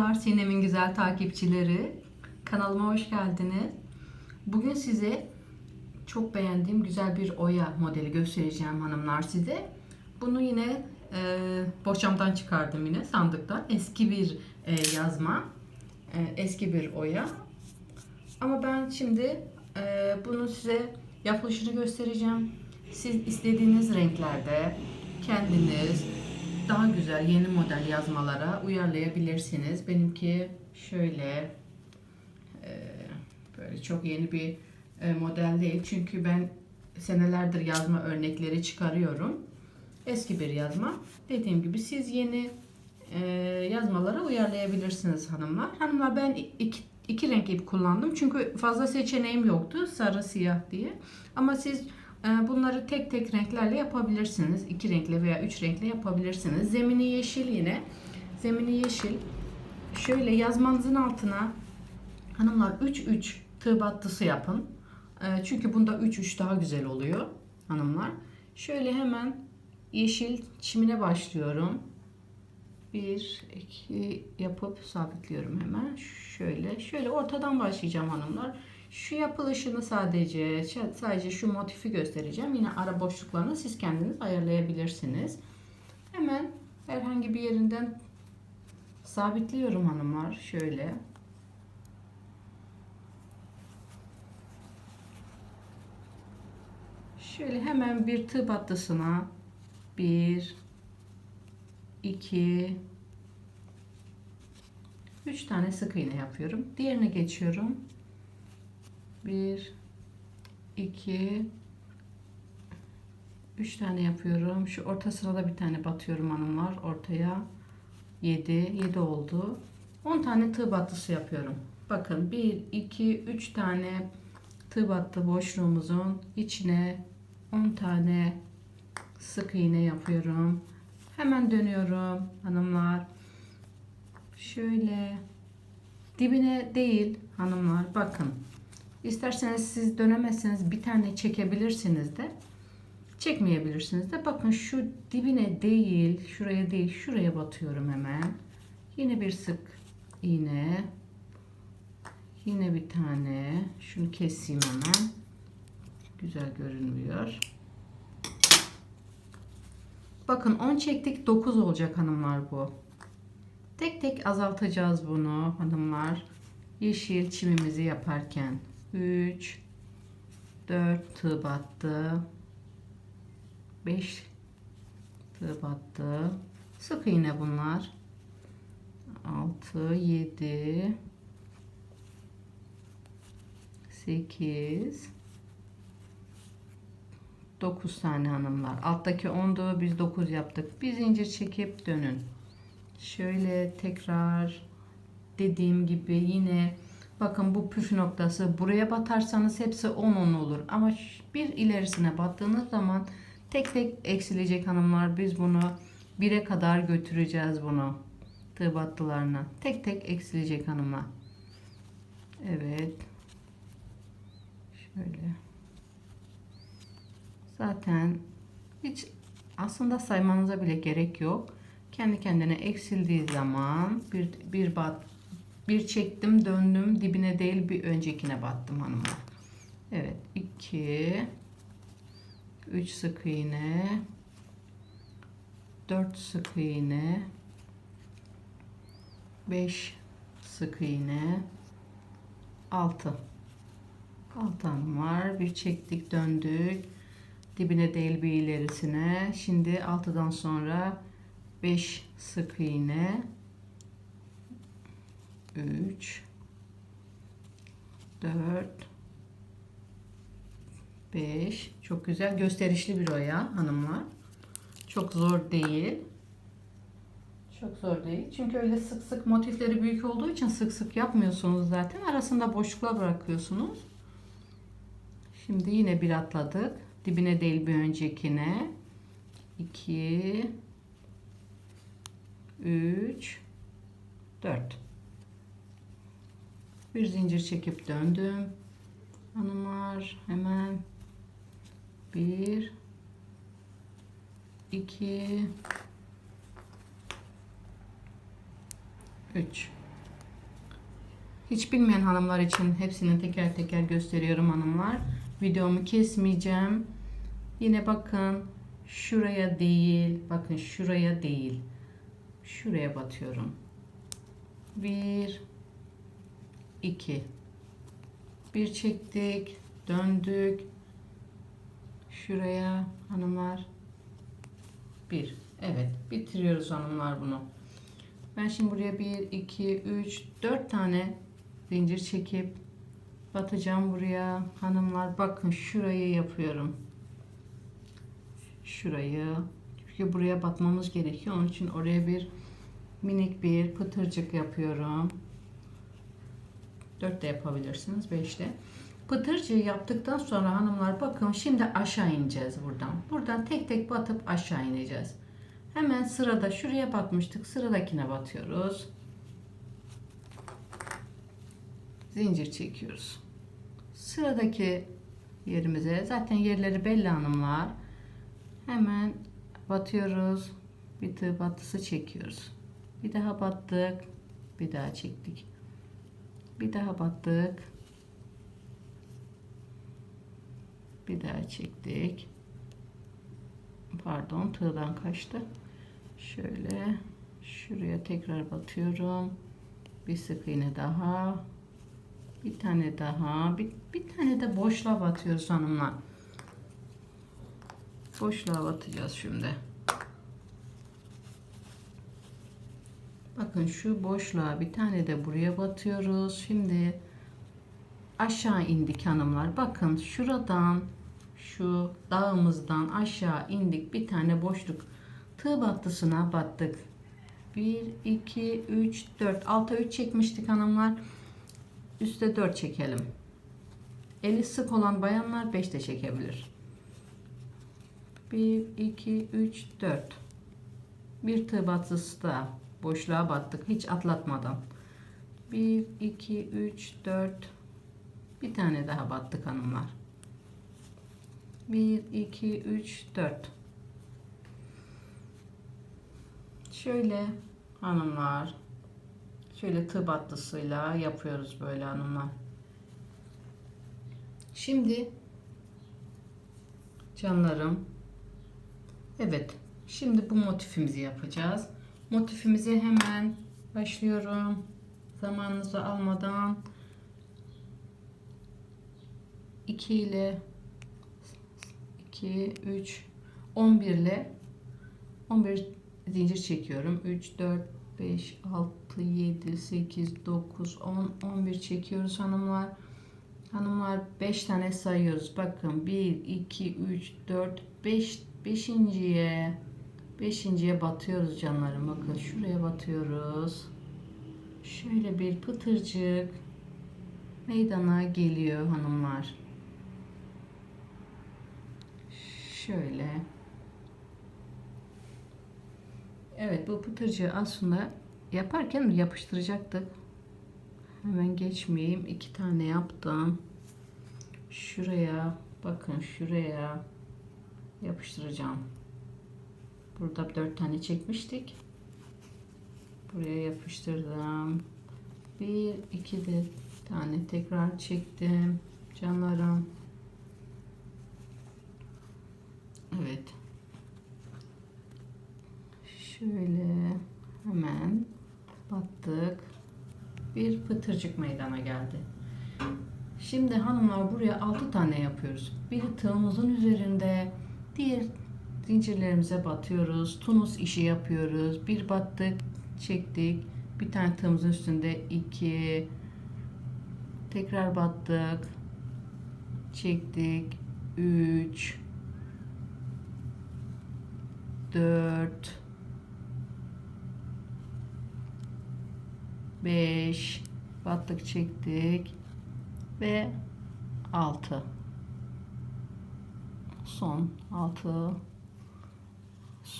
Merhabalar Sinem'in güzel takipçileri. Kanalıma hoş geldiniz. Bugün size çok beğendiğim güzel bir oya modeli göstereceğim hanımlar size. Bunu yine e, boşamdan çıkardım yine sandıktan. Eski bir e, yazma. E, eski bir oya. Ama ben şimdi e, bunu size yapılışını göstereceğim. Siz istediğiniz renklerde kendiniz daha güzel yeni model yazmalara uyarlayabilirsiniz. Benimki şöyle e, böyle çok yeni bir e, model değil. Çünkü ben senelerdir yazma örnekleri çıkarıyorum. Eski bir yazma. Dediğim gibi siz yeni e, yazmalara uyarlayabilirsiniz hanımlar. Hanımlar ben iki, iki renk ip kullandım. Çünkü fazla seçeneğim yoktu. Sarı siyah diye. Ama siz bunları tek tek renklerle yapabilirsiniz. İki renkle veya üç renkle yapabilirsiniz. Zemini yeşil yine. Zemini yeşil. Şöyle yazmanızın altına hanımlar 3-3 tığ battısı yapın. E, çünkü bunda 3-3 daha güzel oluyor hanımlar. Şöyle hemen yeşil çimine başlıyorum. Bir, iki yapıp sabitliyorum hemen. Şöyle, şöyle ortadan başlayacağım hanımlar. Şu yapılışını sadece, sadece şu motifi göstereceğim. Yine ara boşluklarını siz kendiniz ayarlayabilirsiniz. Hemen herhangi bir yerinden sabitliyorum hanımlar. Şöyle. Şöyle hemen bir tığ battısına bir, iki, üç tane sık iğne yapıyorum. Diğerine geçiyorum. Bir, iki, üç tane yapıyorum. Şu orta sırada bir tane batıyorum hanımlar. Ortaya yedi, yedi oldu. On tane tığ battısı yapıyorum. Bakın bir, iki, üç tane tığ battı boşluğumuzun içine 10 tane sık iğne yapıyorum. Hemen dönüyorum hanımlar. Şöyle dibine değil hanımlar bakın. İsterseniz siz dönemezseniz bir tane çekebilirsiniz de çekmeyebilirsiniz de bakın şu dibine değil şuraya değil şuraya batıyorum hemen. Yine bir sık iğne. Yine bir tane. Şunu keseyim hemen. Güzel görünmüyor. Bakın 10 çektik 9 olacak hanımlar bu. Tek tek azaltacağız bunu hanımlar. Yeşil çimimizi yaparken 3 4 tığ battı. 5 tığ battı. Sık iğne bunlar. 6 7 8 9 tane hanımlar. Alttaki 10'du biz 9 yaptık. Bir zincir çekip dönün. Şöyle tekrar dediğim gibi yine bakın bu püf noktası buraya batarsanız hepsi 10 10 olur. Ama bir ilerisine battığınız zaman tek tek eksilecek hanımlar. Biz bunu 1'e kadar götüreceğiz bunu. Tığ battılarına. Tek tek eksilecek hanımlar. Evet. Şöyle. Zaten hiç aslında saymanıza bile gerek yok. Kendi kendine eksildiği zaman bir bir bat bir çektim döndüm dibine değil bir öncekine battım hanımlar. Evet 2 3 sık iğne 4 sık iğne 5 sık iğne 6 6 var. Bir çektik döndük dibine değil bir ilerisine. Şimdi 6'dan sonra 5 sık iğne 3 4 5 çok güzel gösterişli bir oya hanımlar. Çok zor değil. Çok zor değil. Çünkü öyle sık sık motifleri büyük olduğu için sık sık yapmıyorsunuz zaten. Arasında boşluklar bırakıyorsunuz. Şimdi yine bir atladık. Dibine değil bir öncekine. 2 3 4 Bir zincir çekip döndüm. Hanımlar hemen 1 2 3 Hiç bilmeyen hanımlar için hepsini teker teker gösteriyorum hanımlar. Videomu kesmeyeceğim. Yine bakın şuraya değil, bakın şuraya değil. Şuraya batıyorum. Bir, iki. Bir çektik, döndük. Şuraya hanımlar. Bir. Evet, bitiriyoruz hanımlar bunu. Ben şimdi buraya 1, 2, 3, 4 tane zincir çekip batacağım buraya. Hanımlar bakın şurayı yapıyorum. Şurayı. Çünkü buraya batmamız gerekiyor. Onun için oraya bir minik bir pıtırcık yapıyorum. 4 de yapabilirsiniz. 5 de. Pıtırcığı yaptıktan sonra hanımlar bakın şimdi aşağı ineceğiz buradan. Buradan tek tek batıp aşağı ineceğiz. Hemen sırada şuraya batmıştık. Sıradakine batıyoruz. Zincir çekiyoruz. Sıradaki yerimize zaten yerleri belli hanımlar. Hemen batıyoruz. Bir tığ batısı çekiyoruz. Bir daha battık. Bir daha çektik. Bir daha battık. Bir daha çektik. Pardon tığdan kaçtı. Şöyle şuraya tekrar batıyorum. Bir sık iğne daha. Bir tane daha. Bir, bir tane de boşluğa batıyoruz hanımlar. Boşluğa batacağız şimdi. Bakın şu boşluğa bir tane de buraya batıyoruz. Şimdi aşağı indik hanımlar. Bakın şuradan şu dağımızdan aşağı indik. Bir tane boşluk tığ battısına battık. 1, 2, 3, 4. Alta 3 çekmiştik hanımlar. Üste 4 çekelim. Eli sık olan bayanlar 5 de çekebilir. 1, 2, 3, 4. Bir tığ battısı da boşluğa battık. Hiç atlatmadan. 1, 2, 3, 4. Bir tane daha battık hanımlar. 1, 2, 3, 4. Şöyle hanımlar. Şöyle tığ battısıyla yapıyoruz böyle hanımlar. Şimdi canlarım. Evet. Şimdi bu motifimizi yapacağız. Motifimizi hemen başlıyorum. Zamanınızı almadan 2 ile 2 3 11 ile 11 zincir çekiyorum. 3 4 5 6 7 8 9 10 11 çekiyoruz hanımlar. Hanımlar 5 tane sayıyoruz. Bakın 1 2 3 4 5 5.'ye 5.'ye batıyoruz canlarım. Bakın şuraya batıyoruz. Şöyle bir pıtırcık meydana geliyor hanımlar. Şöyle. Evet bu pıtırcığı aslında yaparken yapıştıracaktık. Hemen geçmeyeyim. iki tane yaptım. Şuraya bakın şuraya yapıştıracağım. Burada dört tane çekmiştik. Buraya yapıştırdım. Bir iki de tane tekrar çektim. Canlarım. Evet. Şöyle hemen battık. Bir pıtırcık meydana geldi. Şimdi hanımlar buraya 6 tane yapıyoruz. Biri tığımızın üzerinde, diğer zincirlerimize batıyoruz. Tunus işi yapıyoruz. Bir battık, çektik. Bir tane tığımızın üstünde iki. Tekrar battık. Çektik. 3 4 5 battık çektik ve 6 son 6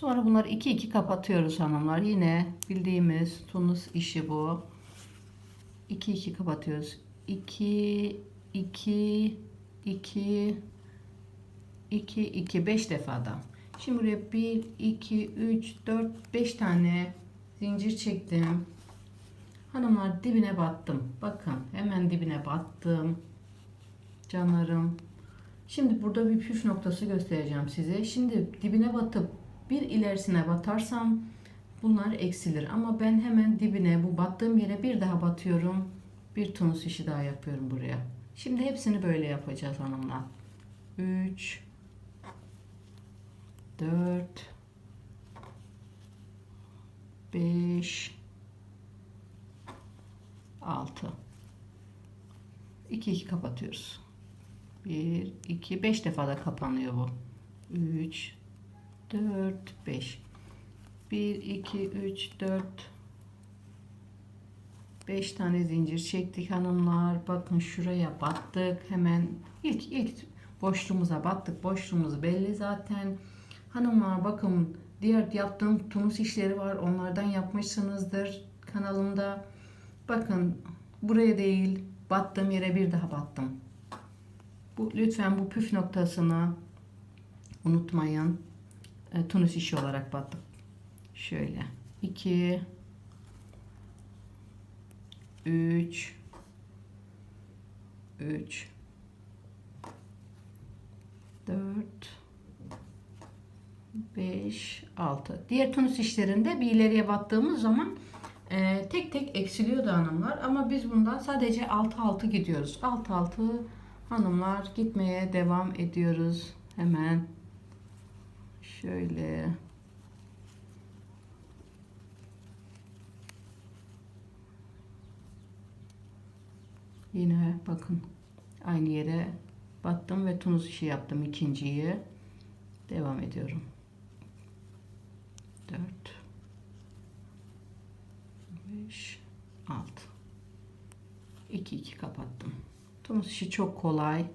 sonra bunları 2 2 kapatıyoruz hanımlar yine bildiğimiz tunus işi bu 2 2 kapatıyoruz 2 2 2 2 2 5 defada şimdi buraya 1 2 3 4 5 tane zincir çektim Hanımlar dibine battım. Bakın hemen dibine battım. Canlarım. Şimdi burada bir püf noktası göstereceğim size. Şimdi dibine batıp bir ilerisine batarsam bunlar eksilir. Ama ben hemen dibine bu battığım yere bir daha batıyorum. Bir tunus işi daha yapıyorum buraya. Şimdi hepsini böyle yapacağız hanımlar. 3 4 5 6 2 2 kapatıyoruz. 1 2 5 defa da kapanıyor bu. 3 4 5 1 2 3 4 5 tane zincir çektik hanımlar. Bakın şuraya battık. Hemen ilk ilk boşluğumuza battık. Boşluğumuz belli zaten. Hanımlar bakın diğer yaptığım tunus işleri var. Onlardan yapmışsınızdır kanalımda. Bakın buraya değil battığım yere bir daha battım. Bu lütfen bu püf noktasını unutmayın. E, tunus işi olarak battık. Şöyle. 2 3 3 4 5 6 diğer tunus işlerinde bir ileriye battığımız zaman e, tek tek eksiliyordu hanımlar. Ama biz bundan sadece 6 6 gidiyoruz. 6 6 hanımlar gitmeye devam ediyoruz. Hemen şöyle Yine bakın aynı yere battım ve tunus işi yaptım ikinciyi. Devam ediyorum. 4 5 6 2 2 kapattım. Tunus işi çok kolay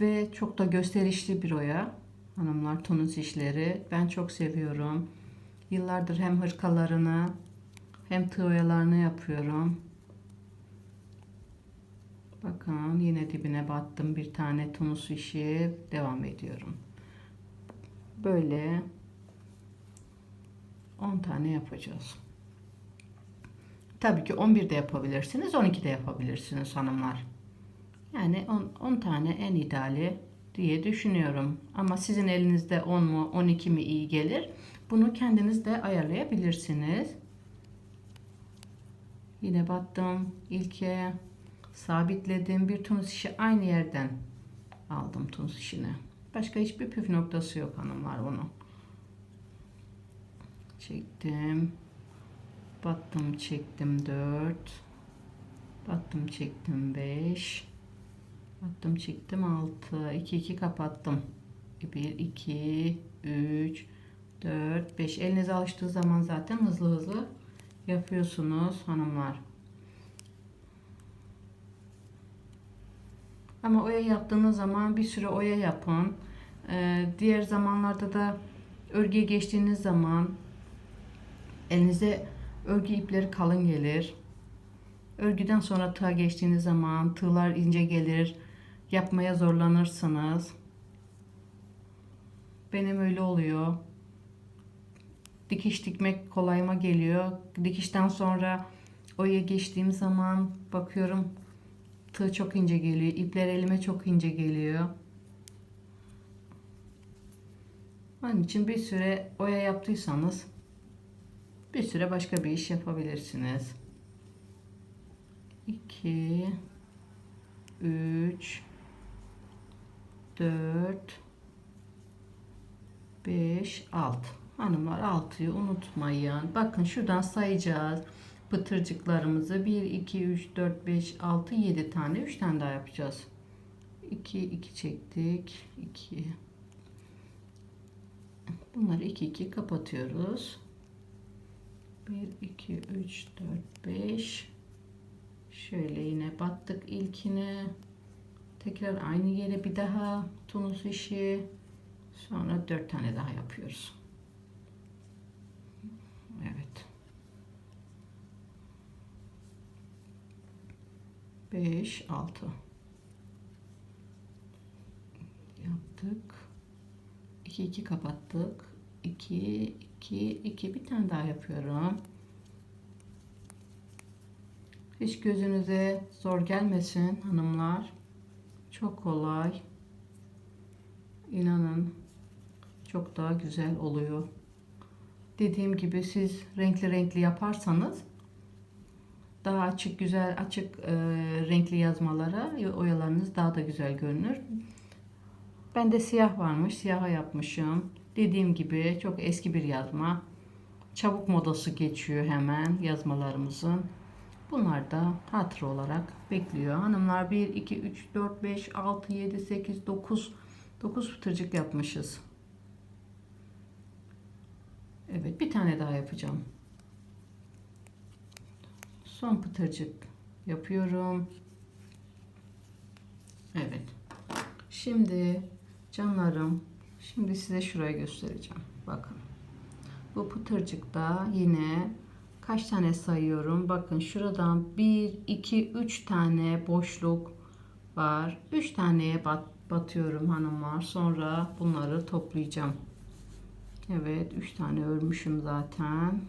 ve çok da gösterişli bir oya. Hanımlar tunus işleri ben çok seviyorum. Yıllardır hem hırkalarını hem tığ oyalarını yapıyorum. Bakın yine dibine battım bir tane tunus işi devam ediyorum. Böyle 10 tane yapacağız. Tabii ki 11 de yapabilirsiniz, 12 de yapabilirsiniz hanımlar. Yani 10, 10 tane en ideali diye düşünüyorum. Ama sizin elinizde 10 mu 12 mi iyi gelir? Bunu kendiniz de ayarlayabilirsiniz. Yine battım ilke sabitledim. Bir tunus işi aynı yerden aldım tunus işini. Başka hiçbir püf noktası yok hanımlar bunun. Çektim. Battım çektim 4. Battım çektim 5. Battım çektim 6. 2 2 kapattım. 1 2 3 4 5 elinize alıştığı zaman zaten hızlı hızlı yapıyorsunuz hanımlar. Ama oya yaptığınız zaman bir süre oya yapın. Ee, diğer zamanlarda da örgüye geçtiğiniz zaman elinize örgü ipleri kalın gelir. Örgüden sonra tığa geçtiğiniz zaman tığlar ince gelir. Yapmaya zorlanırsınız. Benim öyle oluyor. Dikiş dikmek kolayıma geliyor. Dikişten sonra oya geçtiğim zaman bakıyorum Tığ çok ince geliyor. İpler elime çok ince geliyor. Onun için bir süre oya yaptıysanız bir süre başka bir iş yapabilirsiniz. 2 3 4 5 6 Hanımlar 6'yı unutmayın. Bakın şuradan sayacağız. Pıtırcıklarımızı 1 2 3 4 5 6 7 tane 3 tane daha yapacağız. 2 2 çektik. 2 bunları 2 2 kapatıyoruz. 1 2 3 4 5 şöyle yine battık ilkine tekrar aynı yere bir daha tunus işi. Sonra 4 tane daha yapıyoruz. 5 6 yaptık. 2 2 kapattık. 2 2 2 bir tane daha yapıyorum. Hiç gözünüze zor gelmesin hanımlar. Çok kolay. İnanın çok daha güzel oluyor. Dediğim gibi siz renkli renkli yaparsanız daha açık güzel açık e, renkli yazmalara oyalarınız daha da güzel görünür. Ben de siyah varmış. Siyaha yapmışım. Dediğim gibi çok eski bir yazma. Çabuk modası geçiyor hemen yazmalarımızın. Bunlar da hatır olarak bekliyor. Hanımlar 1, 2, 3, 4, 5, 6, 7, 8, 9 9 fıtırcık yapmışız. Evet bir tane daha yapacağım. Son pıtırcık yapıyorum. Evet. Şimdi canlarım şimdi size şurayı göstereceğim. Bakın. Bu pıtırcıkta yine kaç tane sayıyorum? Bakın şuradan 1 2 3 tane boşluk var. 3 taneye bat, batıyorum hanımlar. Sonra bunları toplayacağım. Evet 3 tane örmüşüm zaten.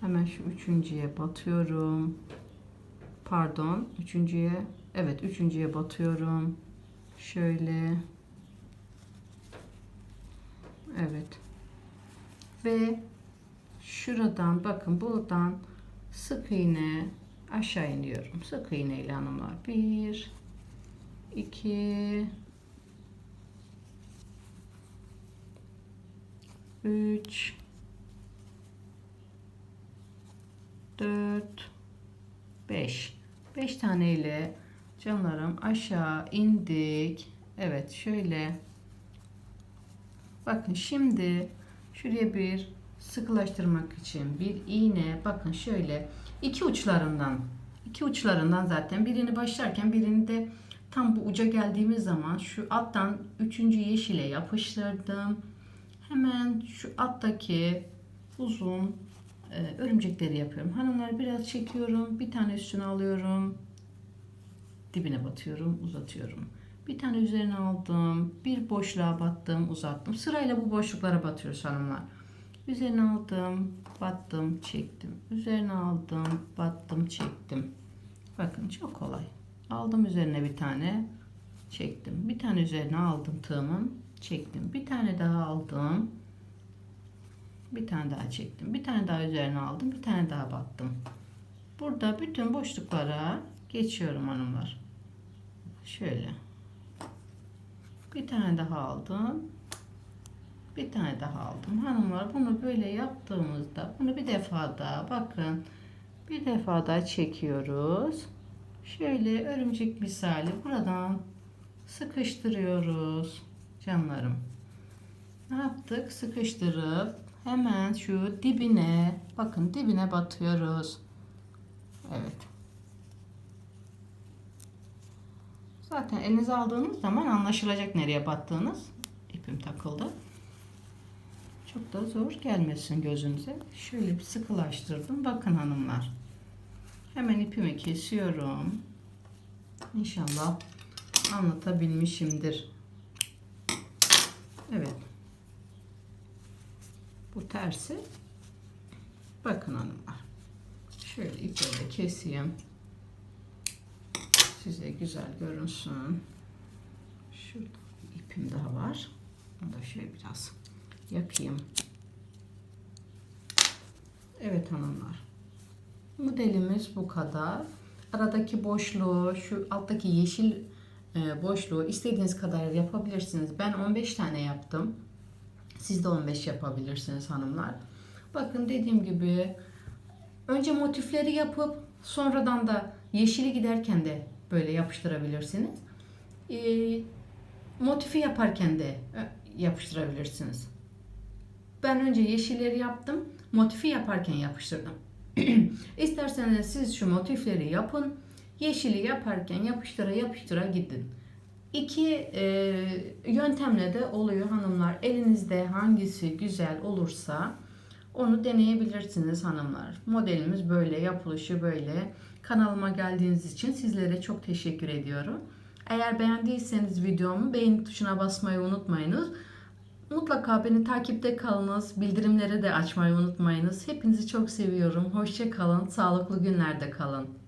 Hemen şu üçüncüye batıyorum. Pardon, üçüncüye. Evet, üçüncüye batıyorum. Şöyle. Evet. Ve şuradan bakın buradan sık iğne aşağı iniyorum. Sık iğne ile hanımlar. Bir, iki, üç, 4 5 5 tane ile canlarım aşağı indik. Evet şöyle bakın şimdi şuraya bir sıkılaştırmak için bir iğne bakın şöyle iki uçlarından iki uçlarından zaten birini başlarken birini de tam bu uca geldiğimiz zaman şu alttan üçüncü yeşile yapıştırdım. Hemen şu alttaki uzun e, örümcekleri yapıyorum. Hanımlar biraz çekiyorum. Bir tane üstüne alıyorum. Dibine batıyorum, uzatıyorum. Bir tane üzerine aldım. Bir boşluğa battım, uzattım. Sırayla bu boşluklara batıyoruz hanımlar. Üzerine aldım, battım, çektim. Üzerine aldım, battım, çektim. Bakın çok kolay. Aldım üzerine bir tane, çektim. Bir tane üzerine aldım tığımın, çektim. Bir tane daha aldım, bir tane daha çektim. Bir tane daha üzerine aldım. Bir tane daha battım. Burada bütün boşluklara geçiyorum hanımlar. Şöyle. Bir tane daha aldım. Bir tane daha aldım. Hanımlar bunu böyle yaptığımızda bunu bir defa daha bakın. Bir defa daha çekiyoruz. Şöyle örümcek misali buradan sıkıştırıyoruz canlarım. Ne yaptık? Sıkıştırıp hemen şu dibine bakın dibine batıyoruz. Evet. Zaten elinize aldığınız zaman anlaşılacak nereye battığınız. İpim takıldı. Çok da zor gelmesin gözünüze. Şöyle bir sıkılaştırdım. Bakın hanımlar. Hemen ipimi kesiyorum. İnşallah anlatabilmişimdir. Evet. Bu tersi. Bakın hanımlar. Şöyle iple keseyim. Size güzel görünsün. Şurada ipim daha var. Onu da şöyle biraz yapayım. Evet hanımlar. Modelimiz bu kadar. Aradaki boşluğu, şu alttaki yeşil e, boşluğu istediğiniz kadar yapabilirsiniz. Ben 15 tane yaptım. Siz de 15 yapabilirsiniz hanımlar. Bakın dediğim gibi önce motifleri yapıp sonradan da yeşili giderken de böyle yapıştırabilirsiniz. E, motifi yaparken de e, yapıştırabilirsiniz. Ben önce yeşilleri yaptım. Motifi yaparken yapıştırdım. İsterseniz siz şu motifleri yapın. Yeşili yaparken yapıştıra yapıştıra gidin. İki e, yöntemle de oluyor hanımlar. Elinizde hangisi güzel olursa onu deneyebilirsiniz hanımlar. Modelimiz böyle, yapılışı böyle. Kanalıma geldiğiniz için sizlere çok teşekkür ediyorum. Eğer beğendiyseniz videomu beğeni tuşuna basmayı unutmayınız. Mutlaka beni takipte kalınız. Bildirimleri de açmayı unutmayınız. Hepinizi çok seviyorum. Hoşça kalın. Sağlıklı günlerde kalın.